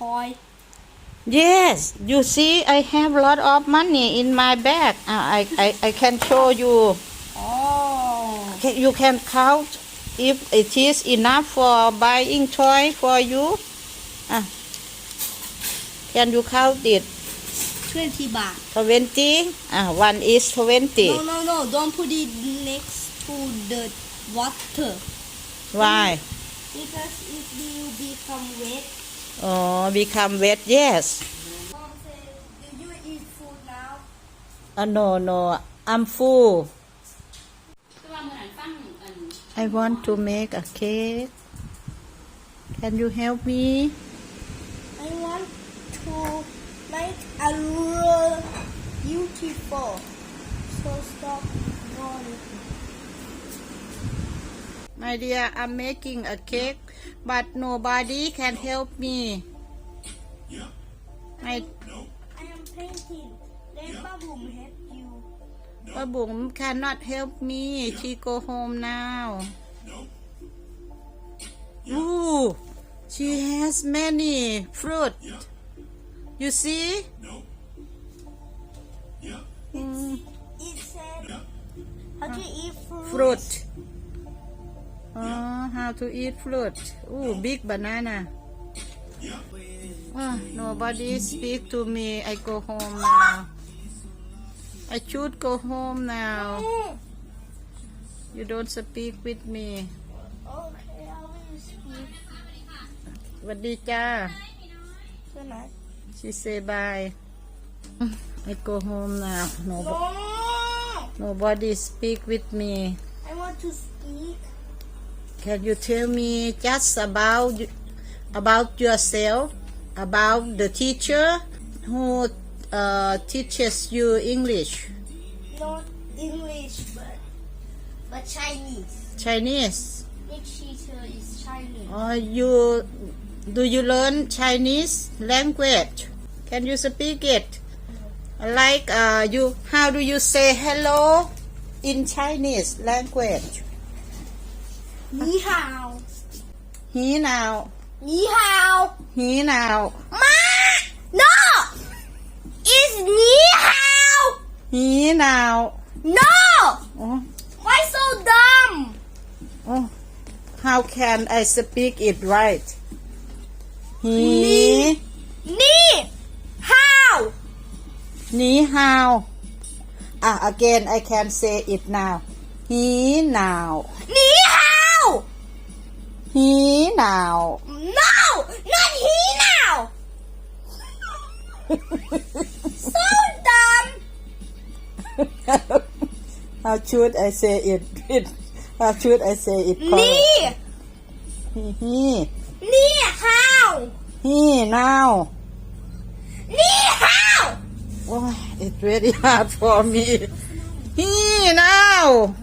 toy Yes, you see, I have a lot of money in my bag. Uh, I, I, I can show you. oh You can count if it is enough for buying toy for you. Uh, can you count it? 20 baht 20? Uh, one is 20. no no no don't put it next to the water Why? because it will become wet Oh, become wet, yes. Mom said, do you eat food now? Uh, no, no, I'm full. I want to make a cake. Can you help me? I want to make a real beautiful. So stop running. My dear, I'm making a cake, but nobody can help me. Yeah. I, I am painting let Babum help you No. Babum cannot help me. She go home now. No. Yeah. Ooh, she has many fruit. Yeah. You see? No. Mm, it said how to eat fruit fruit. Oh, how to eat fruit. Ooh, big banana. Ah, nobody speak to me. I go home now. I should go home now. Mm. You don't speak with me. Okay, I will speak สวัสดีจ้า tonight. She say bye. I go home now. No, Nobody, nobody speak with me. I want to speak. Can you tell me just about about yourself, about the teacher who uh, teaches you English, Not English, but but Chinese. Chinese? Big teacher is Chinese. Or you do you learn Chinese language? Can you speak it? Like uh, you, how do you say hello in Chinese language? Ni hao. He now, Ni hao. he now, Ma! No! It's ni hao. he now. No! Oh, Why so dumb? oh, how can I speak it right? He, Ni hao. ni how? Ah, again I can say it now. He now, Ni hao. He now. No! Not he now. so dumb. how should I say it? it how should I say it? Correct? He, he, Ni hao. he now. Ni hao. Oh, it's very hard for me. He now.